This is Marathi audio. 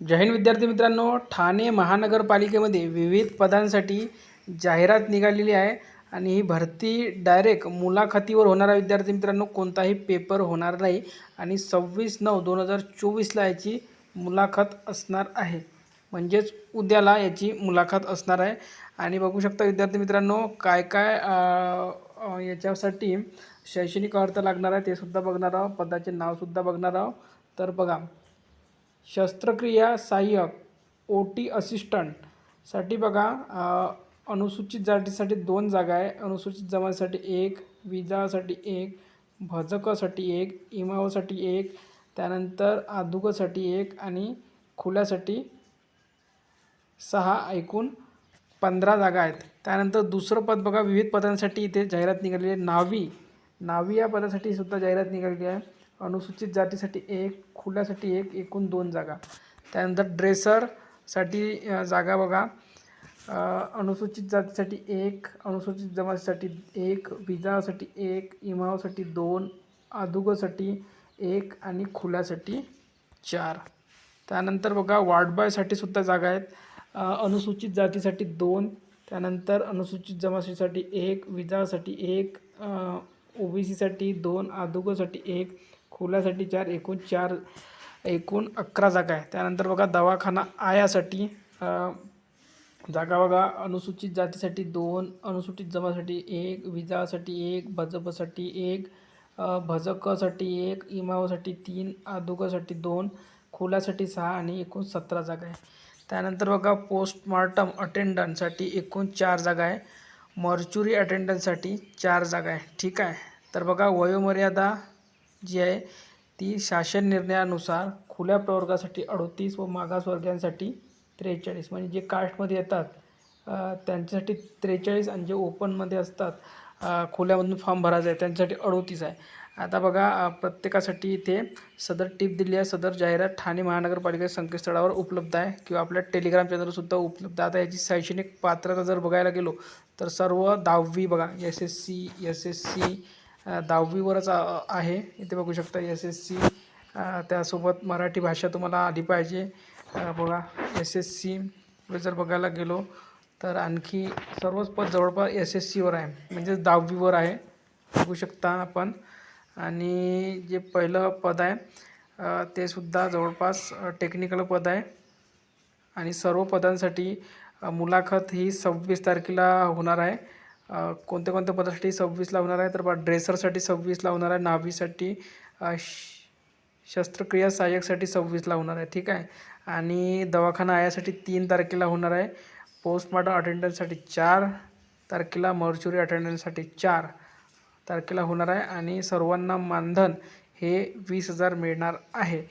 जय हिंद विद्यार्थी मित्रांनो ठाणे महानगरपालिकेमध्ये विविध पदांसाठी जाहिरात निघालेली आहे आणि ही भरती डायरेक्ट मुलाखतीवर होणारा विद्यार्थी मित्रांनो कोणताही पेपर होणार नाही आणि सव्वीस नऊ दोन हजार चोवीसला याची मुलाखत असणार आहे. म्हणजेच उद्याला याची मुलाखत असणार आहे. आणि बघू शकता विद्यार्थी मित्रांनो काय काय याच्यासाठी शैक्षणिक अर्थ लागणार आहे ते सुद्धा बघणार आहोत. पदाचे नावसुद्धा बघणार आहोत. तर बघा शस्त्रक्रिया सहाय्यक ओ टी असिस्टंटसाठी बघा अनुसूचित जातीसाठी दोन जागा आहे. अनुसूचित जमातीसाठी एक विजासाठी एक भजकासाठी एक इमावसाठी एक त्यानंतर आदुकासाठी एक आणि खुल्यासाठी सहा एकूण पंधरा जागा आहेत. त्यानंतर दुसरं पद बघा विविध पदांसाठी इथे जाहिरात निघालेली आहे. नावी नावी या पदासाठी सुद्धा जाहिरात निघालेली आहे. अनुसूचित जातीसाठी एक खुल्यासाठी एक एकूण दोन जागा. त्यानंतर ड्रेसरसाठी जागा बघा. अनुसूचित जातीसाठी एक अनुसूचित जमातीसाठी एक विजासाठी एक इमावसाठी दोन आदुगसाठी एक आणि खुल्यासाठी चार. त्यानंतर बघा वार्डबॉयसाठी सुद्धा जागा आहेत. अनुसूचित जातीसाठी दोन त्यानंतर अनुसूचित जमातीसाठी एक विजासाठी एक ओ बी सीसाठी दोन आदुगसाठी एक खुल्यासाठी चार एकूण चार एकूण अकरा जागा आहे. त्यानंतर बघा दवाखाना आयासाठी जागा बघा अनुसूचित जातीसाठी दोन अनुसूचित जमासाठी एक विजासाठी एक भजपसाठी एक भजकसाठी एक इमावसाठी तीन आदुकसाठी दोन खुल्यासाठी सहा आणि एकूण सतरा जागा आहे. त्यानंतर बघा पोस्टमॉर्टम अटेंडंटसाठी एकूण चार जागा आहे. मर्च्युरी अटेंडंटसाठी चार जागा आहे. ठीक आहे? तर बघा वयोमर्यादा जी आहे ती शासन निर्णयानुसार खुल्या प्रवर्गासाठी अडोतीस व मागासवर्गीयांसाठी त्रेचाळीस. म्हणजे जे कास्टमध्ये येतात त्यांच्यासाठी त्रेचाळीस आणि जे ओपनमध्ये असतात खुल्यामधून फॉर्म भरायचा आहे त्यांच्यासाठी अडोतीस आहे. आता बघा प्रत्येकासाठी इथे सदर टीप दिली आहे सदर जाहिरात ठाणे महानगरपालिकेच्या संकेतस्थळावर उपलब्ध आहे किंवा आपल्या टेलिग्राम चॅनलसुद्धा उपलब्ध आता याची शैक्षणिक पात्रता जर बघायला गेलो तर सर्व दहावी बघा S S C S S C दहावीवरच आहे. इथे बघू शकता एस एस सी त्यासोबत मराठी भाषा तुम्हाला आली पाहिजे. बघा एस एस सी जर बघायला गेलो तर आणखी सर्वच पद जवळपास एस एस सीवर आहे. म्हणजेच दहावीवर आहे. बघू शकता आपण. आणि जे पहिलं पद आहे ते सुद्धा जवळपास टेक्निकल पद आहे. आणि सर्व पदांसाठी मुलाखत ही सव्वीस तारखेला होणार आहे. कोणत्या कोणत्या पदासाठी सव्वीसला होणार आहे? तर बा ड्रेसरसाठी सव्वीसला होणार आहे नावीसाठी श शस्त्रक्रिया सहाय्यकसाठी सव्वीसला होणार आहे ठीक आहे? आणि दवाखाना आयासाठी तीन तारखेला होणार आहे पोस्टमॉर्टम अटेंडन्ससाठी चार तारखेला मर्च्युरी अटेंडन्ससाठी चार तारखेला होणार आहे आणि सर्वांना मानधन हे वीस हजार मिळणार आहे.